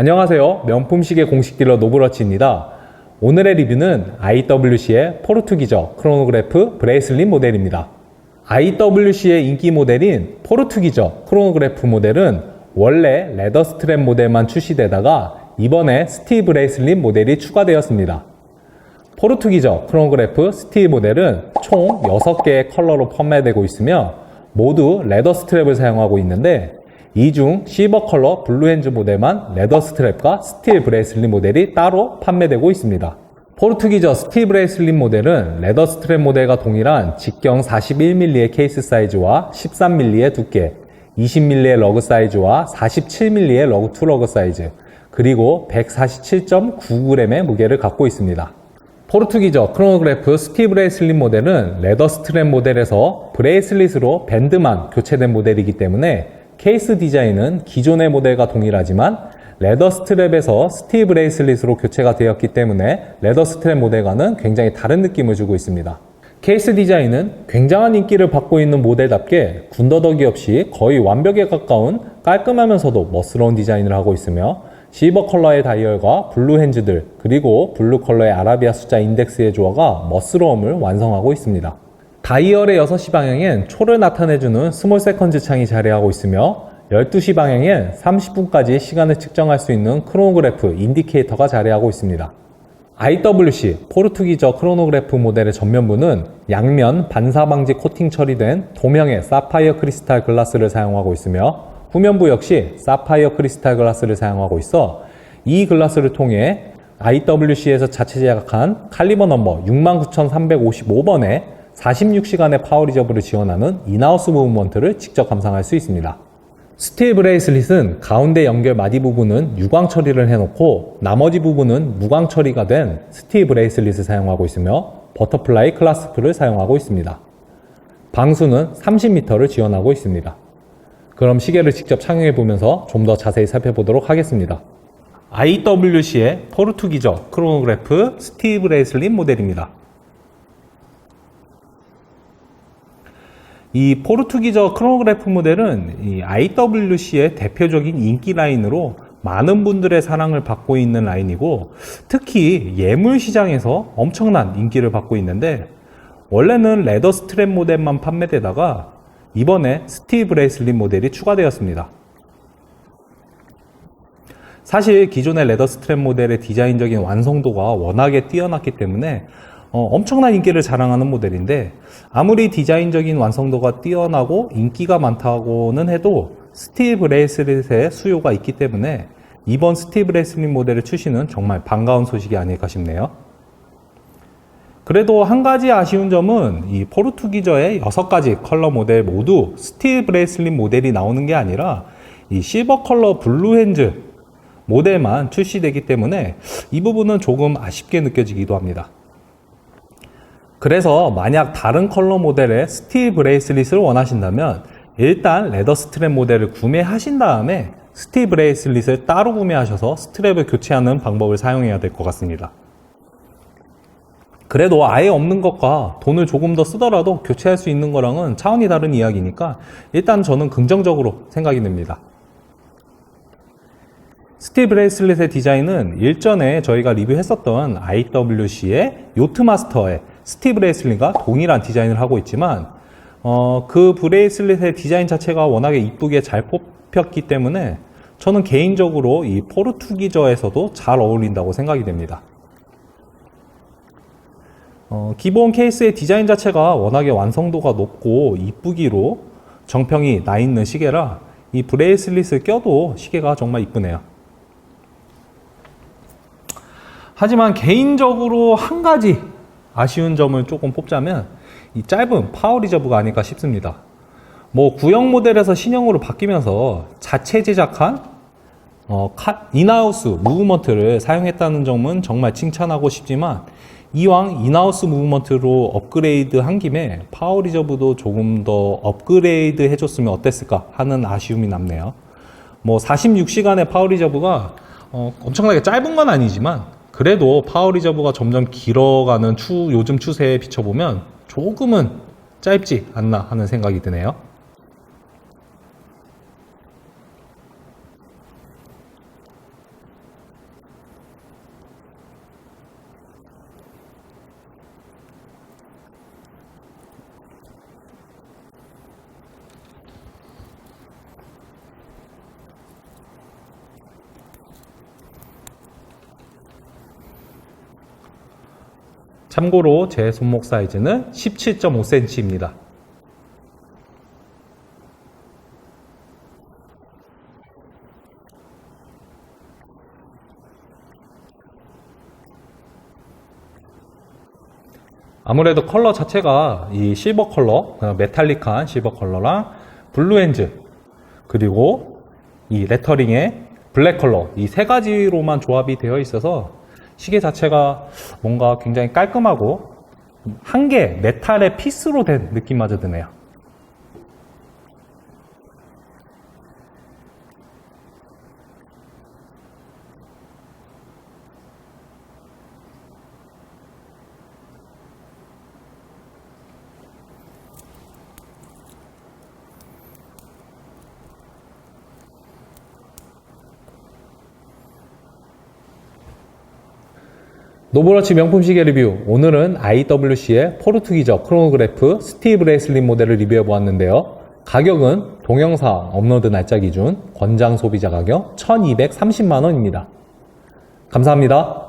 안녕하세요. 명품 시계 공식 딜러 노브러치입니다. 오늘의 리뷰는 IWC의 포르투기저 크로노그래프 브레이슬릿 모델입니다. IWC의 인기 모델인 포르투기저 크로노그래프 모델은 원래 레더 스트랩 모델만 출시되다가 이번에 스티 브레이슬릿 모델이 추가되었습니다. 포르투기저 크로노그래프 스티 모델은 총 6개의 컬러로 판매되고 있으며 모두 레더 스트랩을 사용하고 있는데 이중 실버 컬러 블루핸즈 모델만 레더 스트랩과 스틸 브레이슬릿 모델이 따로 판매되고 있습니다. 포르투기저 스틸 브레이슬릿 모델은 레더 스트랩 모델과 동일한 직경 41mm의 케이스 사이즈와 13mm의 두께, 20mm의 러그 사이즈와 47mm의 러그 투 러그 사이즈, 그리고 147.9g의 무게를 갖고 있습니다. 포르투기저 크로노그래프 스티 브레이슬릿 모델은 레더 스트랩 모델에서 브레이슬릿으로 밴드만 교체된 모델이기 때문에 케이스 디자인은 기존의 모델과 동일하지만 레더 스트랩에서 스티 브레이슬릿으로 교체가 되었기 때문에 레더 스트랩 모델과는 굉장히 다른 느낌을 주고 있습니다. 케이스 디자인은 굉장한 인기를 받고 있는 모델답게 군더더기 없이 거의 완벽에 가까운 깔끔하면서도 멋스러운 디자인을 하고 있으며 실버 컬러의 다이얼과 블루 핸즈들 그리고 블루 컬러의 아라비아 숫자 인덱스의 조화가 멋스러움을 완성하고 있습니다. 다이얼의 6시 방향엔 초를 나타내주는 스몰 세컨즈 창이 자리하고 있으며 12시 방향엔 30분까지 시간을 측정할 수 있는 크로노그래프 인디케이터가 자리하고 있습니다. IWC 포르투기저 크로노그래프 모델의 전면부는 양면 반사 방지 코팅 처리된 도명의 사파이어 크리스탈 글라스를 사용하고 있으며 후면부 역시 사파이어 크리스탈 글라스를 사용하고 있어 이 글라스를 통해 IWC에서 자체 제작한 칼리버 넘버 69,355번에 46시간의 파워 리저브를 지원하는 인하우스 무브먼트를 직접 감상할 수 있습니다. 스틸 브레이슬릿은 가운데 연결 마디 부분은 유광 처리를 해놓고 나머지 부분은 무광 처리가 된 스틸 브레이슬릿을 사용하고 있으며 버터플라이 클라스프를 사용하고 있습니다. 방수는 30m를 지원하고 있습니다. 그럼 시계를 직접 착용해 보면서 좀 더 자세히 살펴보도록 하겠습니다. IWC의 포르투기저 크로노그래프 스티 브 레이슬릿 모델입니다. 이 포르투기저 크로노그래프 모델은 이 IWC의 대표적인 인기 라인으로 많은 분들의 사랑을 받고 있는 라인이고 특히 예물 시장에서 엄청난 인기를 받고 있는데 원래는 레더 스트랩 모델만 판매되다가 이번에 스티 브레이슬릿 모델이 추가되었습니다. 사실 기존의 레더 스트랩 모델의 디자인적인 완성도가 워낙에 뛰어났기 때문에 어, 엄청난 인기를 자랑하는 모델인데 아무리 디자인적인 완성도가 뛰어나고 인기가 많다고는 해도 스틸 브레이슬릿의 수요가 있기 때문에 이번 스틸 브레이슬릿 모델의 출시는 정말 반가운 소식이 아닐까 싶네요. 그래도 한 가지 아쉬운 점은 이 포르투기저의 6가지 컬러 모델 모두 스틸 브레이슬릿 모델이 나오는 게 아니라 이 실버 컬러 블루 핸즈 모델만 출시되기 때문에 이 부분은 조금 아쉽게 느껴지기도 합니다. 그래서 만약 다른 컬러 모델의 스틸 브레이슬릿을 원하신다면 일단 레더 스트랩 모델을 구매하신 다음에 스틸 브레이슬릿을 따로 구매하셔서 스트랩을 교체하는 방법을 사용해야 될 것 같습니다. 그래도 아예 없는 것과 돈을 조금 더 쓰더라도 교체할 수 있는 거랑은 차원이 다른 이야기니까 일단 저는 긍정적으로 생각이 듭니다. 스틸 브레이슬릿의 디자인은 일전에 저희가 리뷰했었던 IWC의 요트마스터의 스티 브레이슬릿과 동일한 디자인을 하고 있지만 어, 그 브레이슬릿의 디자인 자체가 워낙에 이쁘게 잘 뽑혔기 때문에 저는 개인적으로 이 포르투기저에서도 잘 어울린다고 생각이 됩니다. 어, 기본 케이스의 디자인 자체가 워낙에 완성도가 높고 이쁘기로 정평이 나 있는 시계라 이 브레이슬릿을 껴도 시계가 정말 이쁘네요. 하지만 개인적으로 한 가지 아쉬운 점을 조금 뽑자면 이 짧은 파워 리저브가 아닐까 싶습니다. 뭐 구형 모델에서 신형으로 바뀌면서 자체 제작한 어, 인하우스 무브먼트를 사용했다는 점은 정말 칭찬하고 싶지만 이왕 인하우스 무브먼트로 업그레이드 한 김에 파워 리저브도 조금 더 업그레이드 해줬으면 어땠을까 하는 아쉬움이 남네요. 뭐 46시간의 파워 리저브가 어, 엄청나게 짧은 건 아니지만 그래도 파워 리저브가 점점 길어가는 추, 요즘 추세에 비춰보면 조금은 짧지 않나 하는 생각이 드네요. 참고로 제 손목 사이즈는 17.5cm입니다. 아무래도 컬러 자체가 이 실버 컬러, 어, 메탈릭한 실버 컬러랑 블루 엔즈, 그리고 이 레터링의 블랙 컬러, 이 세 가지로만 조합이 되어 있어서 시계 자체가 뭔가 굉장히 깔끔하고 한 개 메탈의 피스로 된 느낌마저 드네요. 노브러치 명품 시계 리뷰. 오늘은 IWC의 포르투기저 크로노그래프 스티브 레슬린 모델을 리뷰해 보았는데요. 가격은 동영상 업로드 날짜 기준 권장 소비자 가격 1230만원입니다. 감사합니다.